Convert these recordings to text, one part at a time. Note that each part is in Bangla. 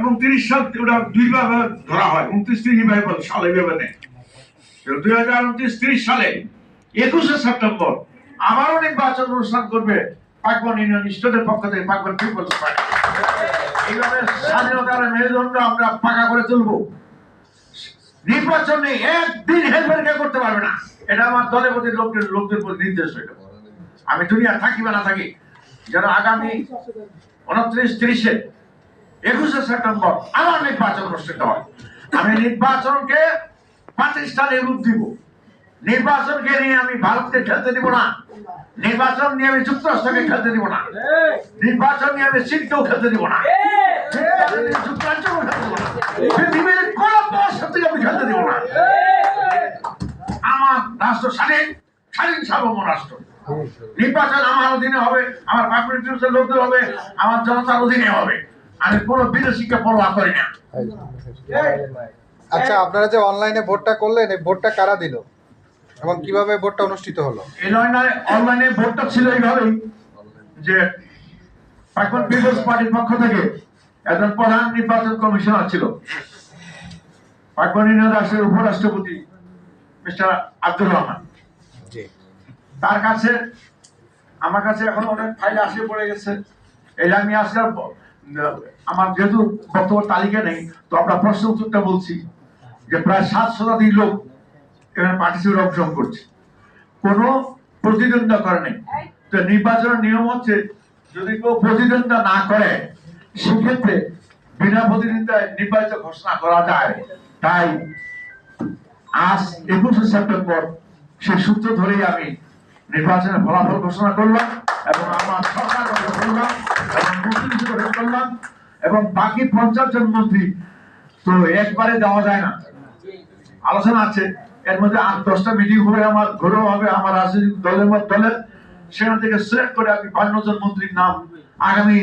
এবং তিরিশ সাল ওটা দুইবার ধরা হয়। উনত্রিশ তিরিশ ভাবে সালে ভেবে নেই দুই হাজার উনত্রিশ তিরিশ সালে একুশে সেপ্টেম্বর আবারও নির্বাচন অনুষ্ঠান করবে পাকবান পক্ষ থেকে পাকবান পিপলস পার্টি এইভাবে স্বাধীনতার মেরুদণ্ড আমরা পাকা করে তুলবো। একদিন হেলমেটকে করতে পারবে না। এটা আমার দলের প্রতি লোকদের লোকদের প্রতি নির্দেশ আমি দুনিয়া থাকি বা না থাকি, যেন আগামী উনত্রিশ তিরিশে একুশে সেপ্টেম্বর আমার নির্বাচন অনুষ্ঠিত হয়। আমি নির্বাচনকে পাকিস্তানের রূপ দিব। নির্বাচনকে নিয়ে আমি ভারতকে খেলতে দিব না। নির্বাচন নিয়ে আমি যুক্তরাষ্ট্রকে খেলতে দিব না। নির্বাচন নিয়ে আমি চীনকেও খেলতে দিব না। খেলতে দিব না। আমার রাষ্ট্র স্বাধীন স্বাধীন সার্বভৌম রাষ্ট্র। নির্বাচন আমার অধীনে হবে, আমার পাবলিক লোকদের হবে, আমার জনতার অধীনে হবে। আমি কোনো বিদেশিকে পরোয়া করি না। আচ্ছা আপনারা যে অনলাইনে ভোটটা করলেন এই ভোটটা কারা দিল? এবং কীভাবে ভোটটা অনুষ্ঠিত হলো? এই অনলাইনে অনলাইনে ভোটটা ছিল এইভাবেই যে এখন পিপলস পার্টির পক্ষ থেকে একজন প্রধান নির্বাচন কমিশনার ছিল। পাকবানী রাষ্ট্রের উপরাষ্ট্রপতি মিস্টার আব্দুর রহমান। জি। তার কাছে আমার কাছে এখন অনেক ফাইল আসে পড়ে গেছে। এটা আমি ব- আমার যেহেতু বর্তমান তালিকা নেই, তো আমরা প্রশ্ন উত্তরটা বলছি যে প্রায় সাত শতাধিক লোক এখানে পার্টিসিপেট অংশগ্রহণ করছে। কোনো প্রতিদ্বন্দ্বিতা করে নেই। তো নির্বাচনের নিয়ম হচ্ছে, যদি কেউ প্রতিদ্বন্দ্বিতা না করে, সেক্ষেত্রে বিনা প্রতিদ্বন্দ্বিতায় নির্বাচিত ঘোষণা করা যায়। তাই আজ একুশে সেপ্টেম্বর, সেই সূত্র ধরেই আমি নির্বাচনের ফলাফল ঘোষণা করলাম এবং আমার সরকার করলাম। এবং বাকি পঞ্চাশ জন মন্ত্রী তো একবারে দেওয়া যায় না। আলোচনা আছে, এর মধ্যে আট, দশটা মিটিং হবে আমার, ঘরেও হবে আমার রাজনৈতিক দলের দলের। সেখান থেকে সিলেক্ট করে আমি বান্ন জন মন্ত্রীর নাম আগামী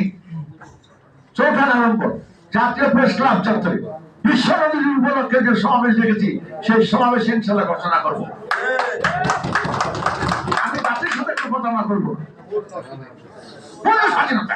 চৌঠা নভেম্বর জাতীয় প্রেস ক্লাব চত্বরে বিশ্ব নদীর উপলক্ষে যে সমাবেশ দেখেছি, সেই সমাবেশ ইনশাল্লাহ ঘোষণা করব। আমি জাতির সাথে একটু প্রতারণা করব স্বাধীনতা।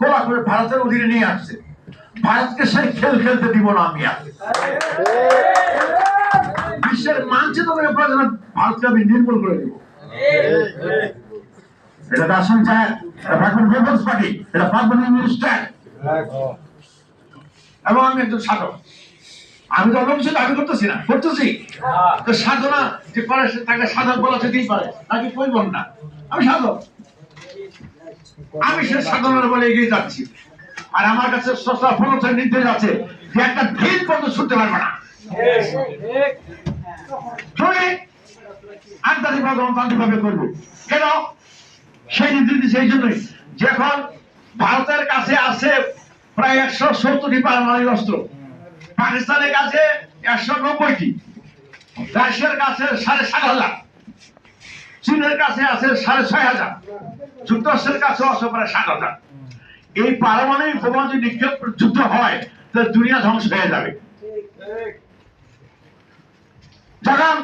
গোলা করে ভারতের অধীনে নিয়ে আসছে। ভারতকে সেই খেল খেলতে দিব না আমি আর। বিশ্বের মানচিত্র থেকে প্রয়োজন ভারতকে আমি নির্মূল করে দিব। এটা চায় পিপলস পার্টি, এটা মিনিস্টার। এবং আমি একজন সাধক। আমি তো অন্য দাবি করতেছি না, করতেছি। তো সাধনা যে তাকে সাধক বলা যেতেই পারে, তাকে কই বল না। আমি সাধক। আমি সে সাধনার বলে এগিয়ে যাচ্ছি। আর আমার কাছে সস্তা ফলসের নির্দেশ আছে যে একটা ভিড় পর্যন্ত ছুটতে পারবে না। কেন? সেই নীতি সেই জন্যই। যখন ভারতের কাছে আছে প্রায় একশো সত্তরটি পারমাণবিক অস্ত্র। পাকিস্তানের কাছে একশো নব্বইটি। রাশিয়ার কাছে সাড়ে সাত হাজার। চীনের কাছে আছে সাড়ে ছয় হাজার। যুক্তরাষ্ট্রের কাছে আছে প্রায় সাত হাজার। এই পারমাণবিক বোমা যদি নিক্ষেপ যুদ্ধ হয়, তাহলে দুনিয়া ধ্বংস হয়ে যাবে। যখন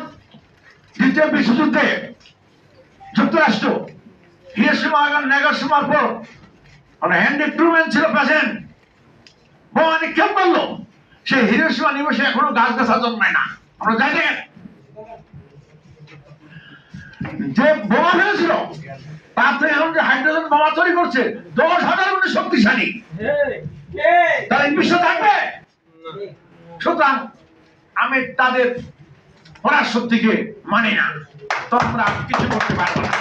দ্বিতীয় বিশ্বযুদ্ধে যুক্তরাষ্ট্র হিরোসীমা এবং নাগাসীমার পর মানে হেনরি ট্রুম্যান ছিল প্রেসিডেন্ট, বোমা নিক্ষেপ করল। সেই হিরোসীমা নিবাসে এখনও গাছ গাছা জন্মায় না। আমরা জানি? যে বোমা ফেলেছিল তার থেকে এখন যে হাইড্রোজেন বোমা তৈরি করছে, দশ হাজার গুণে শক্তিশালী। তারা বিশ্ব থাকবে? সুতরাং আমি তাদের পরাশক্তিকে মানি না। তোমরা কিছু করতে পারব না।